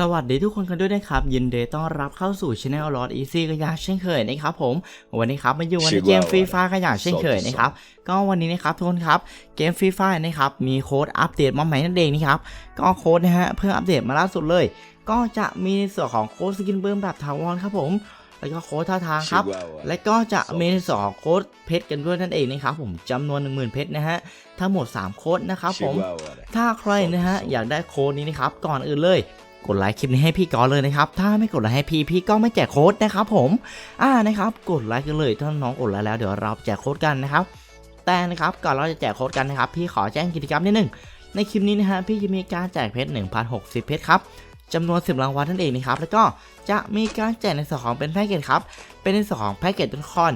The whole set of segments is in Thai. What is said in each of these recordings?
สวัสดีทุกคนกันด้วยนะครับ ยินดีต้อนรับเข้าสู่ช anel Lord Easy กันอย่างเช่นเคยนะครับผมวันนี้ครับมาอยู่กันในเกมฟรีไฟกันอย่างเช่นเคยนะครับก็วันนี้นะครับทุกคนครับเกมฟรีไฟนะครับมีโค้ดอัปเดตมาใหม่นั่นเองนะครับก็โค้ดนะฮะเพิ่งอัปเดตมาล่าสุดเลย ก็จะมีในส่วนของโค้ดสกินเบิร์มแบบถาวรครับผมแล้วก็โค้ดท่าทางครับ และก็จะมีในส่วนของโค้ดเพชรกันด้วยนั่นเองนะครับผมจำนวน 10,000 เพชรนะฮะ ทั้งหมด 3 โค้ดนะครับผม ถ้าใครนะฮะอยากได้โค้ดนี้นะครับ ก่อนอื่นเลย กดไลค์คลิปนี้ให้พี่ก่อนเลยนะครับ ถ้าไม่กดไลค์ให้พี่พี่ก็ไม่แจกโค้ดนะครับผม อ่านะครับ กดไลค์กันเลยถ้าน้องกดไลค์แล้วเดี๋ยวเราแจกโค้ดกันนะครับ แต่นะครับก่อนเราจะแจกโค้ดกันนะครับ พี่ขอแจ้งกิจกรรมนิดนึง ในคลิปนี้นะฮะพี่จะมีการแจกเพชร1,060 เพชรครับจำนวน 10 รางวัลนั่นเองนะครับ แล้วก็จะมีการแจกในส่วนของเป็นแพ็กเกจครับ เป็นในส่วนของแพ็กเกจต้นคอน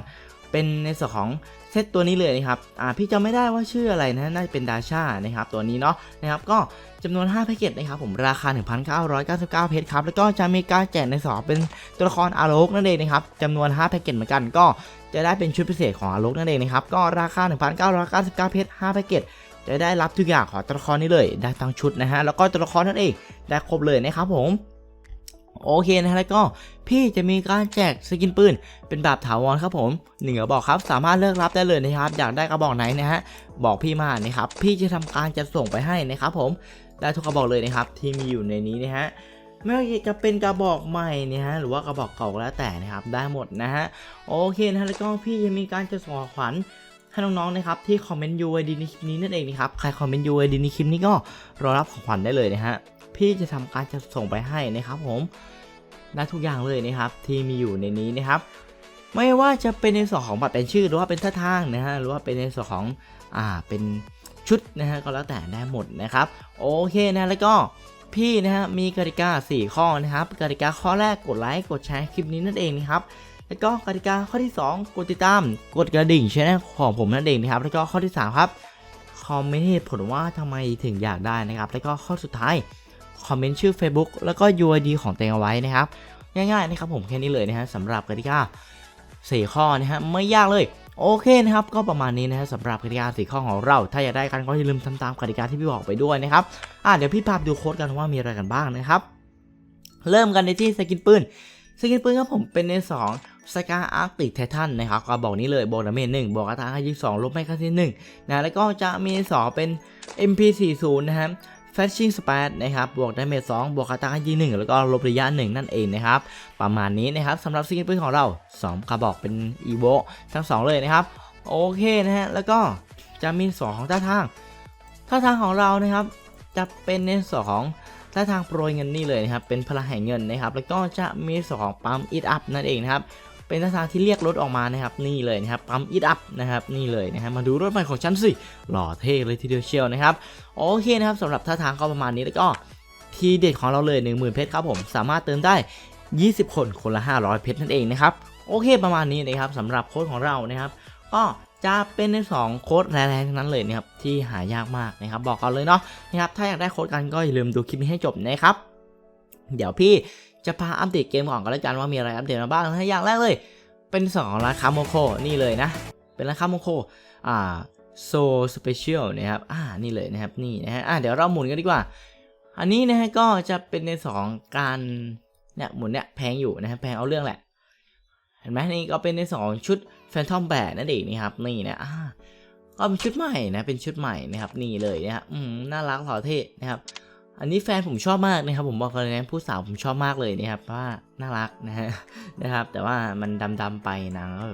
เป็นในส่วนของ เซตตัวนี้เลยนะครับอ่าพี่จำไม่ได้ว่าชื่ออะไรนะน่าจะเป็นดาชานะครับตัวนี้เนาะนะครับก็จำนวน 5 แพ็กเกจนะครับผมราคา 1,999 เพชรครับแล้วก็จะมีการแจกในสองเป็นตัวละครอาโลกนั่นเองนะครับจำนวน 5 แพ็กเกจเหมือนกันก็จะได้เป็นชุดพิเศษของอาโลกนั่นเองนะครับก็ราคา 1,999 เพชร5แพ็กเกจจะได้รับทุกอย่างของตัวละครนี้เลย ได้ทั้งชุดนะฮะแล้วก็ตัวละครนั่นเองได้ครบเลยนะครับผม โอเคนะแล้วก็พี่จะมีการแจกสกินปืน เป็นแบบถาวรครับผมหนึ่งกระบอกครับสามารถเลือกรับได้เลยนะครับอยากได้กระบอกไหนนะฮะบอกพี่มานะครับพี่จะทำการจะส่งไปให้นะครับผมได้ทุกกระบอกเลยนะครับที่มีอยู่ในนี้นะฮะไม่ว่าจะเป็นกระบอกใหม่เนี่ยฮะหรือว่ากระบอกเก่าก็แล้วแต่นะครับได้หมดนะฮะโอเคนะแล้วก็พี่จะมีการจะส่งขวัญให้น้องๆนะครับที่คอมเมนต์ UID ในคลิปนี้นั่นเองนะครับใครคอมเมนต์ UID ในคลิปนี้ก็รอรับของขวัญได้เลยนะฮะ พี่จะทำการจะส่งไปให้นะครับผมได้ทุกอย่างเลยนะครับที่มีอยู่ในนี้นะครับไม่ว่าจะเป็นในส่วนของบัตรเป็นชื่อหรือว่าเป็นท่าทางนะฮะหรือว่าเป็นในส่วนของอ่าเป็นชุดนะฮะก็แล้วแต่ได้หมดนะครับโอเคนะแล้วก็พี่นะฮะมีกติกา 4 ข้อนะครับกติกาข้อแรกกดไลค์กดแชร์คลิปนี้นั่นเองนะครับแล้วก็กติกาข้อที่ 2 กดติดตามกดกระดิ่งช่องของผมนั่นเองนะครับแล้วก็ข้อที่ 3 ครับคอมเมนต์เหตุผลว่าทำไมถึงอยากได้นะครับ แล้วก็ข้อสุดท้าย คอมเมนต์ชื่อ Facebook แล้วก็ UID ของตัวเองเอาไว้นะครับ ง่ายๆนะครับผมแค่นี้เลยนะฮะสำหรับกติกาสี่ข้อนะฮะไม่ยากเลยโอเคนะครับ ก็ประมาณนี้นะฮะสำหรับกติกาสี่ข้อของเรา ถ้าอยากได้กันก็อย่าลืมทำตามกติกาที่พี่บอกไปด้วยนะครับอ่าเดี๋ยวพี่พาไปดูโค้ดกันว่ามีอะไรกันบ้างนะครับ เริ่มกันในที่สกินปืนสกินปืนครับผมเป็นในสองสกาอาร์ติกไททันนะครับก็บอกนี้เลยโบอกดาเมจหนึ่งบอกอัตราค่ายี่สองลบไม่ค่าที่หนึ่งนะแล้วก็จะมีสอเป็น MP40 นะ ครับ Flashing Speed นะครับ บวกดาเมจ2บวกอัตรายิง1แล้วก็ลบระยะ 1 นั่นเองนะครับ ประมาณนี้นะครับสำหรับสกินปืนของเรา 2กระบอกเป็น e v o ทั้ง 2 เลยนะครับ โอเคนะฮะ แล้วก็จะมีส่วนของท่าทาง ท่าทางของเรานะครับ จะเป็นในส่วนของท่าทางโปรยเงินนี่เลยนะครับ เป็นพลังแห่งเงินนะครับ แล้วก็จะมีส่วนของปั๊ม it up นั่นเองนะครับ เป็นท่าทางที่เรียกรถออกมานะครับนี่เลยนะครับปั๊ม it up นะครับนี่เลยนะครับมาดูรถใหม่ของฉันสิหล่อเท่เลยทีเดียวเชียวนะครับโอเคนะครับสำหรับท่าทางก็ประมาณนี้แล้วก็ทีเด็ดของเราเลย 10,000 เพชรครับผมสามารถเติมได้ 20 คนคนละ 500 เพชรนั่นเองนะครับโอเคประมาณนี้นะครับสำหรับโค้ดของเรานะครับก็จะเป็นใน2โค้ดแรงๆทั้งนั้นเลยนะครับที่หายากมากนะครับบอกกันเลยเนาะนะครับถ้าอยากได้โค้ดกันก็อย่าลืมดูคลิปนี้ให้จบนะครับเดี๋ยวพี่ จะพาอัปเดตเกมก่อนกันแล้วกันว่ามีอะไรอัปเดตมาบ้างนะอย่างแรกเลย เป็นสองราคาโมโคนี่เลยนะ เป็นราคาโมโคอ่าโซสเปเชียลนะครับอ่านี่เลยนะครับนี่นะฮะอ่าเดี๋ยวเราหมุนกันดีกว่า อันนี้นะฮะก็จะเป็นในสองการเนี่ยหมุนเนี่ยแพงอยู่นะฮะแพงเอาเรื่องแหละ เห็นไหมนี่ก็เป็นในสองชุดแฟนทอมแบดนั่นเองนะครับนี่นะอ่าก็เป็นชุดใหม่นะเป็นชุดใหม่นะครับนี่เลยนะฮะอืมน่ารักหล่อเท่นะครับ อันนี้แฟนผมชอบมากนะครับ ผมบอกเลยนะผู้สาวผมชอบมากเลยนะครับเพราะว่าน่ารักนะฮะนะครับ แต่ว่ามันดำๆไปนางก็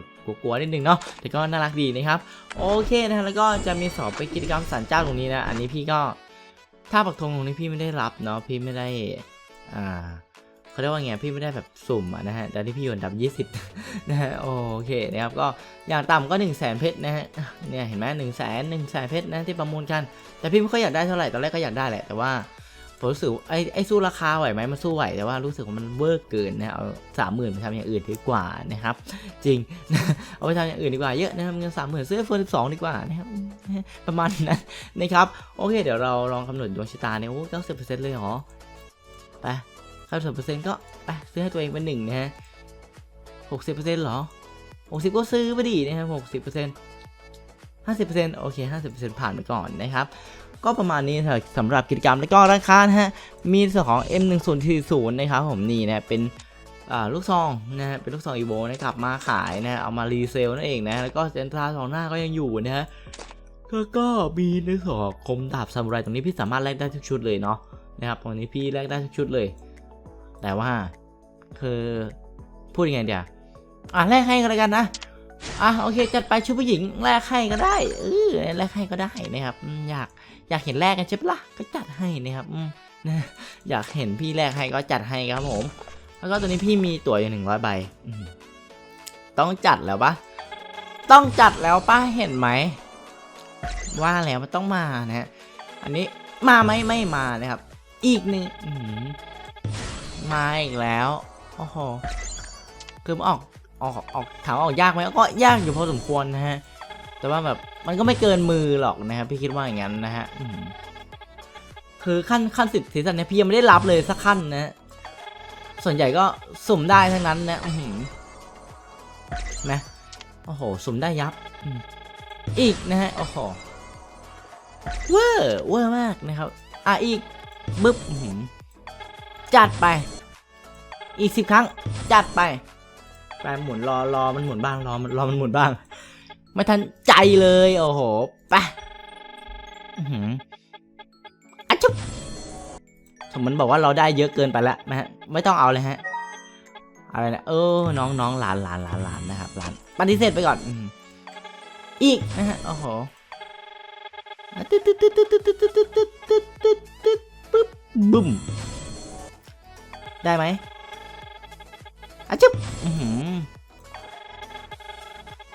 กลัวๆนิดนึงเนาะแต่ก็น่ารักดีนะครับ โอเคนะแล้วก็จะมีสอบไปกิจกรรมสันเจ้าตรงนี้นะ อันนี้พี่ก็ถ้าปักธงตรงนี้พี่ไม่ได้รับเนาะพี่ไม่ได้อ่าเขาเรียกว่าไงพี่ไม่ได้แบบสุ่มอะนะฮะแต่ที่พี่อยู่อันดับ 20 นะฮะโอเคนะครับก็อย่างต่ำก็ 1 0 0 0 0แสนเพชรนะฮะเนี่ยเห็นไหมหนึ่งแสนหนึ่งแสนเพชรนะที่ประมูลกัน แต่พี่ไม่ค่อยอยากได้เท่าไหร่ตอนแรกก็อยากได้แหละแต่ว่า ผมรู้สึกไอ้ไอ้สู้ราคาไหวไหมมันสู้ไหวแต่ว่ารู้สึกว่ามันเวอร์เกินนะเอาสามหมื่นไปทำอย่างอื่นดีกว่านะครับ จริงเอาไปทำอย่างอื่นดีกว่าเยอะนะครับเงินสามหมื่นซื้อเฟอร์สิบสองดีกว่านะครับประมาณนั้นนะครับโอเค เดี๋ยวเราลองคำนวณดวงชะตาเนี่ยโอ้เก้าสิบเปอร์เซ็นต์เลยเหรอไปเก้าสิบเปอร์เซ็นต์ก็ไปซื้อให้ตัวเองเป็นหนึ่งนะฮะหกสิบเปอร์เซ็นต์เหรอหกสิบก็ซื้อไปดีนะครับหกสิบเปอร์เซ็นต์ ห้าสิบเปอร์เซ็นต์โอเคห้าสิบเปอร์เซ็นต์ผ่านไปก่อนนะครับก็ประมาณนี้นะสำหรับกิจกรรมแล้วก็ราคานะฮะมีส่วนของ M1040 นะครับผมนี่นะเป็นลูกซองนะฮะเป็นลูกซองอีโวนะครับมาขายนะเอามารีเซลนั่นเองนะแล้วก็เซนทราสองหน้าก็ยังอยู่นะฮะก็มีในส่วนของคมดาบซามูไรตรงนี้พี่สามารถแลกได้ทุกชุดเลยเนาะนะครับตรงนี้พี่แลกได้ทุกชุดเลย แต่ว่าคือพูดยังไงเดี๋ยวอะแลกให้กันแล้วกันนะ อะโอเคจัดไปชุดผู้หญิงแลกให้ก็ได้เออแลกให้ก็ได้นะครับอยากอยากเห็นแลกกันใช่ปะล่ะก็จัดให้นะครับอยากเห็นพี่แลกให้ก็จัดให้ครับผม แล้วก็ตัวนี้พี่มีตั๋วอยู่หนึ่งร้อยใบต้องจัดแล้วปะต้องจัดแล้วปะเห็นไหมว่าแล้วมันต้องมานะฮะอันนี้มาไหมไม่มานะครับ อีกหนึ่งมาอีกแล้วโอ้โหคือมออก ออกออกถามว่าออกยากไหมก็ยากอยู่พอสมควรนะฮะ แต่ว่าแบบมันก็ไม่เกินมือหรอกนะครับพี่คิดว่าอย่างนั้นนะฮะคือขั้นขั้นสิบซีซั่นเนี่ยพี่ยังไม่ได้รับเลยสักขั้นนะ ส่วนใหญ่ก็สุ่มได้ทั้งนั้นนะอือหือนะโอ้โห สุ่มได้ยับอีกนะฮะโอ้โหเวอร์เวอร์มากนะครับ อะอีกบึ๊บจัดไป อีกสิบครั้ง จัดไป ไปหมุนรอรอมันหมุนบ้างรอมันรอมันหมุนบ้าง ไม่ทันใจเลยโอ้โหไปอื้อหืออะจุ๊บสมมติบอกว่าเราได้เยอะเกินไปแล้วนะฮะไม่ต้องเอาเลยฮะอะไรนะเออน้องน้องหลานหลานหลานหลานนะครับหลานปฏิเสธไปก่อนอีกนะฮะโอ้โหอะตึ๊ดตึ๊ดตึ๊ดตึ๊ดตึ๊ดตึ๊ดตึ๊ดตึ๊ดตึ๊ดตึ๊ดตึ๊ดปึ๊บบึ้มได้ไหมอะจุ๊บอือหือ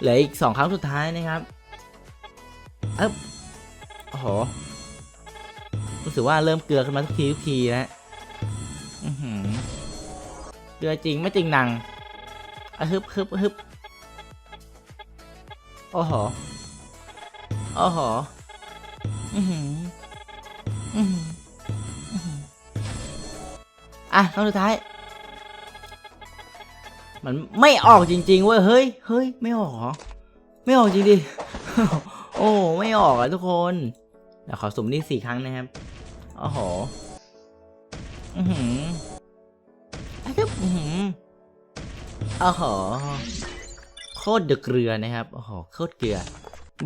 เหลืออีกสองครั้งสุดท้ายนะครับเอ๊บโอ้โหรู้สึกว่าเริ่มเกลือขึ้นมาทุกทีทุกทีนะอือหือเกลือจริงไม่จริงหนังอะฮึบฮึบฮึบโอ้โหโอ้โหอือหืออือหืออื้อหืออะครั้งสุดท้าย มันไม่ออกจริงๆเว้ยเฮ้ยเฮ้ยไม่ออกเหรอไม่ออกจริงดิโอ้ไม่ออกอะทุกคนเดี๋ยวขอสุ่มนี่สี่ครั้งนะครับโอ้โหอือหืออะทึบอือหือโอ้โหโคตรเดือเกลือนะครับโอ้โหโคตรเกลือ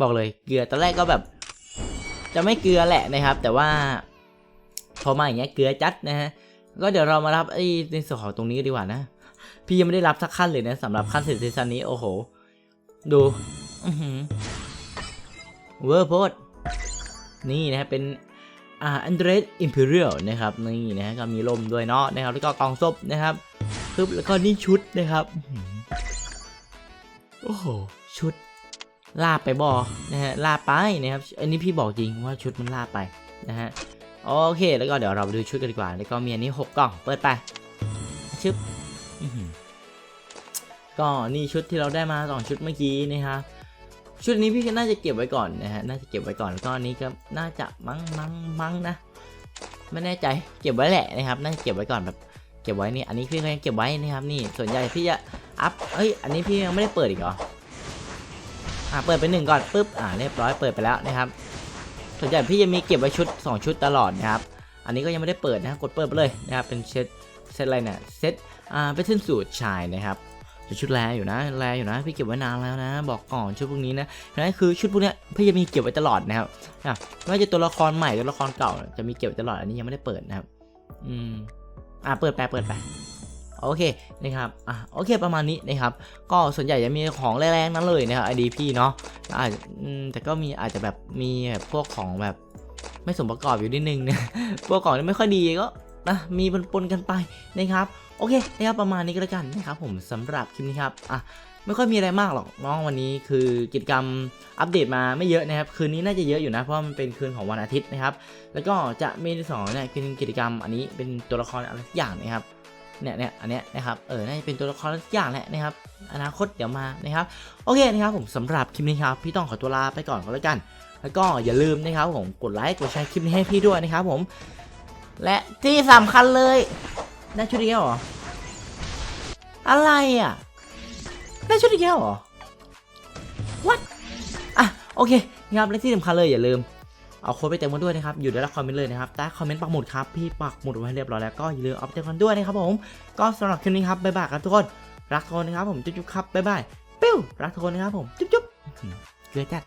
บอกเลยเกลือตอนแรกก็แบบ จะไม่เกลือแหละนะครับ แต่ว่า พอมาอย่างเงี้ยเกลือจัดนะฮะก็เดี๋ยวเรามารับไอ้ในส่วนของตรงนี้ดีกว่านะ พี่ยังไม่ได้รับสักขั้นเลยนะสำหรับขั้นเสร็จซีซั่นนี้โอ้โห ดูอือหือเวอร์โพดนี่นะฮะเป็นอ่าอันเดรสอิมพีเรียลนะครับนี่นะฮะก็มีลมด้วยเนาะนะครับแล้วก็กองซบนะครับปึ๊บแล้วก็นี่ชุดนะครับอื้อหือโอ้โหชุดลาบไปบอนะฮะลาบไปนะครับ อันนี้พี่บอกจริงว่าชุดมันลาบไปนะฮะโอเค แล้วก็เดี๋ยวเราไปดูชุดกันดีกว่า แล้วก็มีอันนี้หกกล่อง เปิดไปชึบอื้อหือ ก็นี่ชุดที่เราได้มาสองชุดเมื่อกี้นะครับชุดนี้พี่ก็น่าจะเก็บไว้ก่อนนะฮะน่าจะเก็บไว้ก่อนแล้วก็อันนี้ก็น่าจะมั้งมั้งมั้งนะไม่แน่ใจเก็บไว้แหละนะครับ น่าจะเก็บไว้ก่อนแบบเก็บไว้นี่อันนี้พี่ก็ยังเก็บไว้นะครับนี่ส่วนใหญ่พี่จะอัพเฮ้ยอันนี้พี่ยังไม่ได้เปิดอีกเหรออะเปิดไปหนึ่งก่อนปุ๊บอ่าเรียบร้อยเปิดไปแล้วนะครับส่วนใหญ่พี่จะมีเก็บไว้ชุดสองชุดตลอดนะครับ อันนี้ก็ยังไม่ได้เปิดนะครับกดเปิดไปเลยนะครับเป็นเซต เซตอะไรเนี่ยเซตอ่าเปเส้นสูตรชายนะครับเป็นชุดแรอยู่นะแรอยู่นะพี่เก็บไว้นานแล้วนะ บอกก่อนชุดพวกนี้นะนั่นคือชุดพวกเนี้ยพี่จะมีเก็บไว้ตลอดนะครับอะไม่ว่าจะตัวละครใหม่ตัวละครเก่า จะมีเก็บไว้ตลอดอันนี้ยังไม่ได้เปิดนะครับ อืมอ่าเปิดไปเปิดไปโอเคนะครับอะโอเคประมาณนี้นะครับ ก็ส่วนใหญ่จะมีของแรงๆนั้นเลยนะครับไอดีพี่เนาะอาจจะแต่ก็มีอาจจะแบบมีแบบพวกของแบบไม่สมประกอบอยู่นิดนึงนะพวกของที่ไม่ค่อยดีก็ นะมีปนๆกันไปนะครับโอเคนะครับประมาณนี้ก็แล้วกันนะครับผมสำหรับคลิปนี้ครับอะไม่ค่อยมีอะไรมากหรอกน้องวันนี้คือกิจกรรมอัปเดตมาไม่เยอะนะครับ คืนนี้น่าจะเยอะอยู่นะเพราะมันเป็นคืนของวันอาทิตย์นะครับ แล้วก็จะมีสองเนี่ยเป็นกิจกรรมอันนี้เป็นตัวละครอะไรสักอย่างนะครับเนี่ยเนี่ยอันเนี้ยนะครับเออน่าจะเป็นตัวละครอะไรสักอย่างแหละนะครับ อนาคตเดี๋ยวมานะครับโอเคนะครับผมสำหรับคลิปนี้ครับพี่ต้องขอตัวลาไปก่อนก็แล้วกัน แล้วก็อย่าลืมนะครับผมกดไลค์กดแชร์คลิปนี้ให้พี่ด้วยนะครับผม และที่สำคัญเลยได้ชุดเดียวเหรอ อะไรอะ ได้ชุดเดียวเหรอ what อะโอเคนะครับและที่สำคัญเลยอย่าลืมเอาโค้ดไปเต็มกันด้วยนะครับ อยู่ด้านล่างคอมเมนต์เลยนะครับใต้คอมเมนต์ปักหมุดครับ พี่ปักหมุดไว้เรียบร้อยแล้วก็อย่าลืมเอาไปเต็มกันด้วยนะครับผม ก็สำหรับคลิปนี้ครับ บ๊ายบายครับทุกคน รักทุกคนนะครับผม จุ๊บๆครับ บ๊ายบาย ปิ้ว รักทุกคนนะครับผม จุ๊บๆอื้อหือเกลือจัด